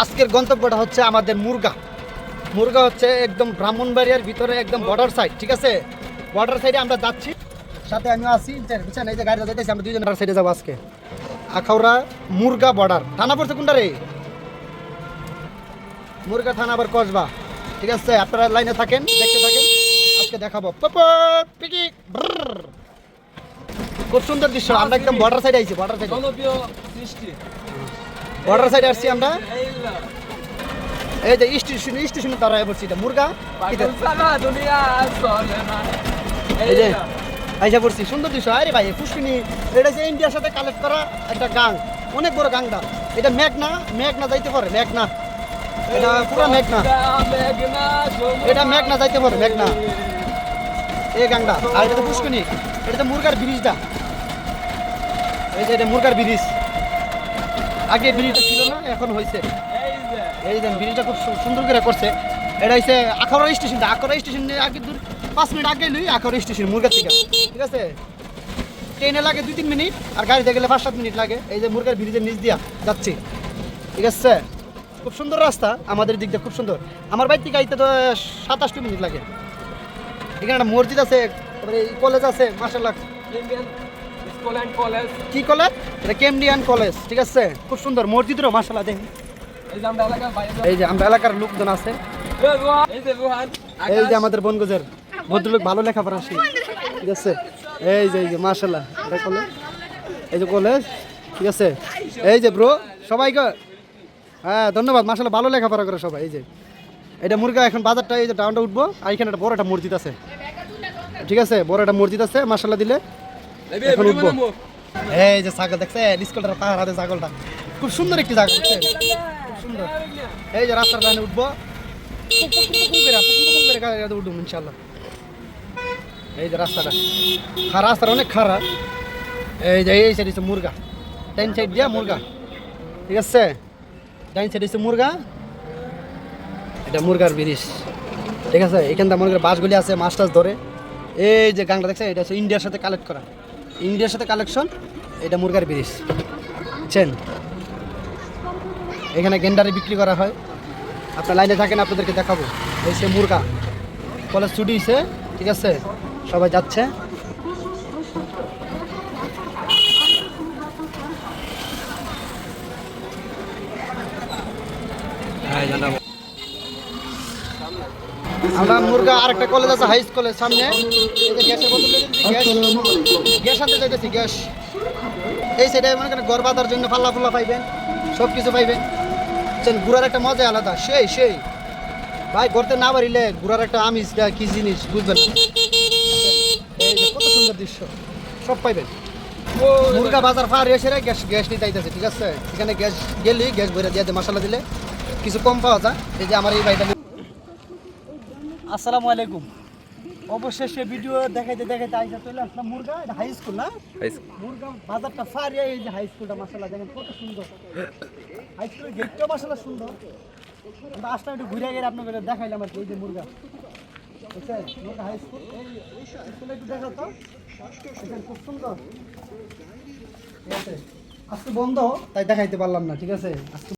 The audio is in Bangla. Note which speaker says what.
Speaker 1: আজকের গন্তব্যটা হচ্ছে আমাদের মুরগা। মুরগা হচ্ছে একদম ব্রাহ্মণবাড়িয়ার ভিতরে একদম বর্ডার সাইড ঠিক আছে? বর্ডার সাইডে আমরা যাচ্ছি। সাথে আমিও আছি। যে- বুঝছেন? এই যে গাড়িটা যাইতেছি আমরা দুইজন সাইডে যাব আজকে। আখাউড়া মুরগা বর্ডার থানা পড়ছে কোনটা রে? মুরগা থানা আবার কসবা। ঠিক আছে? আপনারা লাইনে থাকেন দেখতে থাকেন। আজকে দেখাবো। খুব সুন্দর দৃশ্য। আমরা একদম বর্ডার সাইডে আইছি বর্ডার সাইডে বর্ডার সাইডে আসছি আমরা।
Speaker 2: এই
Speaker 1: যে স্টেশন স্টেশনে দাঁড়ায় পড়ছি এটা মুরগা। এই যে আইসা পড়ছি সুন্দর দৃশ্য। আরে ভাই পুষ্কিনি এটা যে ইন্ডিয়ার সাথে কালেক্ট করা একটা গাং অনেক বড় গাংটা এটা মেঘনা মেঘনা যাইতে পারে মেঘনা। এটা পুরো মেঘনা। এটা মেঘনা যাইতে পারে মেঘনা। এই গাংটা আর এটা তো পুষ্কিনি এটা তো মুরগার ব্রিজটা। এই যে এটা মুরগার ব্রিজ। আগে ব্রিজটা ছিল না, এখন হয়েছে
Speaker 2: এই যে
Speaker 1: ব্রিজটা খুব সুন্দর করে করছে। এটা হচ্ছে আখাউড়া স্টেশন আখাউড়া স্টেশনে আগে দূর পাঁচ মিনিট আগে লই আখাউড়া স্টেশন মুরগা থেকে। ঠিক আছে? ট্রেনে লাগে দুই, তিন মিনিট, আর গাড়িতে গেলে পাঁচ, সাত মিনিট লাগে। এই যে মুরগার ব্রিজের নিচ দিয়া যাচ্ছি। ঠিক আছে? খুব সুন্দর রাস্তা, আমাদের দিক দিয়ে খুব সুন্দর। আমার বাড়ি থেকে তো সাতাশটি মিনিট লাগে। এখানে একটা মসজিদ আছে, তারপরে কলেজ আছে মার্শাল্লাহ কি কলেজ? এটা কেমডিয়ান কলেজ ঠিক আছে? খুব সুন্দর মসজিদেরও মার্শাল্লাহ দেখি
Speaker 2: এই যে আমরা এলাকার
Speaker 1: লোকজন আছে।
Speaker 2: এই যে
Speaker 1: আমাদের বনগোজের ভদ্রলোক ভালো লেখাপড়া আসি ঠিক আছে? এই যে এই যে এটা কলেজ। এই যে কলেজ ঠিক আছে? এই যে ব্রো সবাইকে হ্যাঁ ধন্যবাদ মার্শাল্লাহ ভালো লেখাপড়া করে সবাই এই যে। এটা মুরগা এখন বাজারটা এই যে ডাউনটা উঠবো আর এখানে একটা বড় একটা মসজিদ আছে। ঠিক আছে? বড় একটা মসজিদ আছে মার্শাল্লাহ দিলে। এখন উঠবো এই যে ছাগল দেখছে স্কুলটার পাহাড় হাতে ছাগলটা। খুব সুন্দর একটি ছাগল? খুব সুন্দর। এই যে রাস্তার লাইনে উঠবো। উঠবো ইনশাল্লাহ এই যে রাস্তাটা। খারাপ রাস্তাটা অনেক খারাপ এই যে এই সাইড মুরগা। ডাইন সাইড দিয়া মুরগা। ঠিক আছে? ডাইন সাইড হচ্ছে মুরগা। এটা মুরগার ব্রিজ। ঠিক আছে? এখানটা মনে করে বাসগুলি আছে মাছ টাছ ধরে। এই যে গাংটা দেখছে এটা হচ্ছে ইন্ডিয়ার সাথে কালেক্ট করা। ইন্ডিয়ার সাথে কালেকশন, এটা মুরগার ব্রিজ। চেন। এখানে গেন্ডারে বিক্রি করা হয়। আপনার লাইনে থাকেন, আপনাদেরকে দেখাবো। এই সে মুরগা। কলেজ ছুটি ঠিক আছে? সবাই যাচ্ছে। আমরা মুরগা আরেকটা কলেজ আছে হাই স্কুলের সামনে। গ্যাসের বোতল গ্যাস। গ্যাস আনতে যাইতেছি গ্যাস। এই সাইডে মনে করেন ঘর বাঁধার জন্য পাল্লা ফুল্লা পাইবেন সব কিছু পাইবেন ঘুরার একটা মজা আলাদা। সেই সেই। ভাই করতে না পারিলে ঘুরার একটা আমিষটা কি জিনিস বুঝবেন এই যে কত সুন্দর দৃশ্য। সব পাইবেন। মুরগা বাজার পার এসে রে গ্যাস গ্যাস নিতে আইতেছে ঠিক আছে? এখানে গ্যাস গেলি গ্যাস ভরে দিয়ে মশলা দিলে। কিছু কম পাওয়া যায়। এই যে আমার এই ভাইটা আসসালামু আলাইকুম। অবশেষে ভিডিও দেখাইতে দেখাইতে আইসা চলে আসলাম মুরগা এটা হাই স্কুল না? মুরগা বাজারটা ফারিয়া এই যে হাই স্কুলটা মাসাল্লাহ দেখেন কত সুন্দর। হাই স্কুলের গেটটা মাসাল্লাহ সুন্দর। আমরা আসলাম একটু ঘুরে গেলে আপনাকে দেখাইলাম আর এই যে মুরগা। বুঝছেন? মুরগা হাই স্কুল এই স্কুলে একটু দেখাও তো। খুব সুন্দর। ঠিক আছে? আজকে বন্ধ তাই দেখাইতে পারলাম না ঠিক আছে? আজকে